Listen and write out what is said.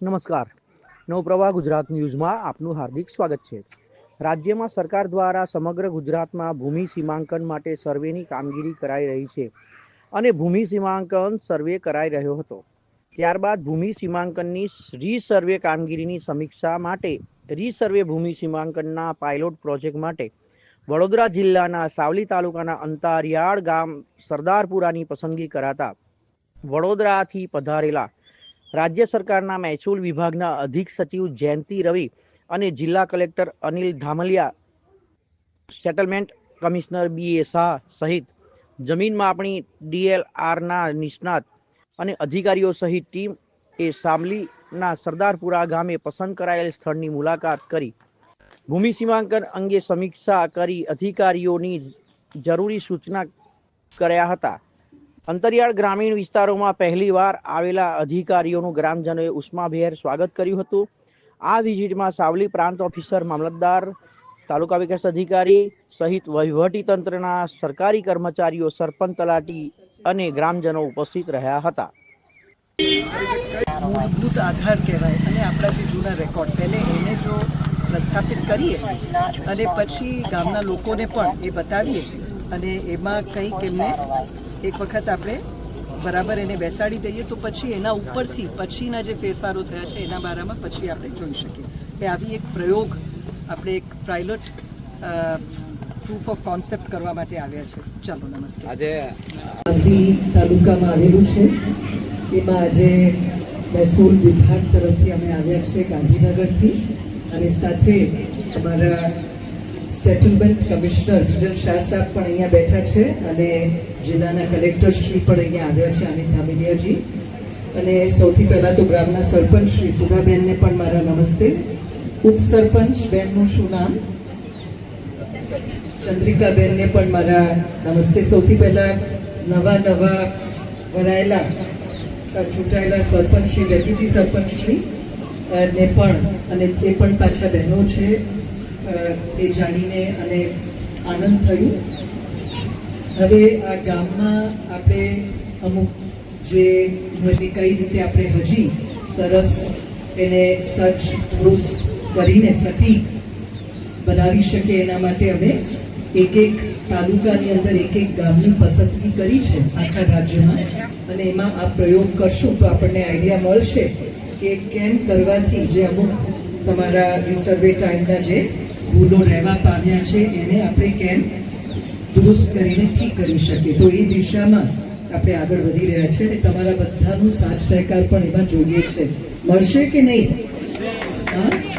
નમસ્કાર. નવપ્રવાહ ગુજરાત ન્યૂઝમાં આપનું હાર્દિક સ્વાગત છે. રાજ્યમાં સરકાર દ્વારા સમગ્ર ગુજરાતમાં ભૂમિ સીમાંકન માટે સર્વેની કામગીરી કરાઈ રહી છે અને ભૂમિ સીમાંકન સર્વે કરાઈ રહ્યો હતો. ત્યારબાદ ભૂમિ સીમાંકનની રીસર્વે કામગીરીની સમીક્ષા માટે, રીસર્વે ભૂમિ સીમાંકનના પાયલોટ પ્રોજેક્ટ માટે વડોદરા જિલ્લાના સાવલી તાલુકાના અંતારિયાળ ગામ સરદારપુરાની પસંદગી કરાતા વડોદરાથી પધારેલા રાજ્ય સરકારના મહેસૂલ વિભાગના અધિક સચિવ જયંતિ રવિ અને જિલ્લા collector Anil Dhamaliya, settlement commissioner B A Shah સહિત જમીન માપણી ડીએલઆરના નિષ્ણાત અને અધિકારીઓ સહિત ટીમ એ સામલીના સરદારપુરા ગામે પસંદ કરાયેલ સ્થળની મુલાકાત કરી. ભૂમિ સીમાંકન અંગે સમીક્ષા કરી અધિકારીઓની જરૂરી સૂચના કર્યા હતા. અંતરિયાળ ગ્રામીણ વિસ્તારોમાં પહેલીવાર આવેલા અધિકારીઓનું ગ્રામજનોએ ઉષ્માભેર સ્વાગત કર્યું હતું. આ વિઝિટમાં સાવલી પ્રાંત ઓફિસર, મામલતદાર, તાલુકા વિકાસ અધિકારી સહિત વહીવટી તંત્રના સરકારી કર્મચારીઓ, સરપંચ તલાટી અને ગ્રામજનો ઉપસ્થિત રહ્યા હતા. મૂળભૂત આધાર કહેવાય અને આપણા જે જૂના રેકોર્ડ, પહેલે એને જો પ્રસ્થાપિત કરીએ અને પછી ગામના લોકોને પણ એ બતાવીએ અને એમાં કંઈક એમને એક વખત આપણે બરાબર એને બેસાડી દઈએ તો પછી એના ઉપરથી પછીના જે ફેરફારો થયા છે એના બારામાં પછી આપણે જોઈ શકીએ. કે આવી એક પ્રયોગ આપણે એક પાયલોટ પ્રૂફ ઓફ કોન્સેપ્ટ કરવા માટે આવ્યા છે. ચાલો નમસ્તે. આજે ગાંધી તાલુકામાં આવેલું છે. એમાં આજે મહેસૂલ વિભાગ તરફથી અમે આવ્યા છે ગાંધીનગરથી અને સાથે અમારા સેટલમેન્ટ કમિશનર વિજન શાહ સાહેબ પણ અહીંયા બેઠા છે અને જિલ્લાના કલેક્ટર શ્રી પણ અહીંયા આવ્યા છે અનિત ધામેલિયાજી અને સૌથી પહેલાં તો ગ્રામના સરપંચ શ્રી સુધાબેનને પણ મારા નમસ્તે. ઉપસરપંચ બેનનું શું નામ? ચંદ્રિકાબેનને પણ મારા નમસ્તે. સૌથી પહેલાં નવા નવા વરાયેલા ચૂંટાયેલા સરપંચ શ્રી, ડેપ્યુટી સરપંચ શ્રી ને પણ, અને એ પણ પાછા બહેનો છે. એ જાણીને અને આનંદ થયું. હવે આ ગામમાં આપણે અમુક જે કઈ રીતે આપણે હજી સરસ એને સચ પુરુષ કરીને સટીક બનાવી શકે એના માટે અમે એક એક તાલુકાની અંદર એક એક ગામની પસંદગી કરી છે આખા રાજ્યમાં. અને એમાં આ પ્રયોગ કરશું તો આપણને આઈડિયા મળશે કે કેમ કરવાથી જે અમુક તમારા રિસર્વે ટાઈમના જે ભૂલો રહેવા પામ્યા છે, એને આપણે કેમ દુરુસ્ત કરીને ઠીક કરી શકીએ? તો એ દિશામાં આપણે આગળ વધી રહ્યા છે અને તમારા બધાનું સાથ સહકાર પણ એમાં જોઈએ છે. મળશે કે નહીં? હા?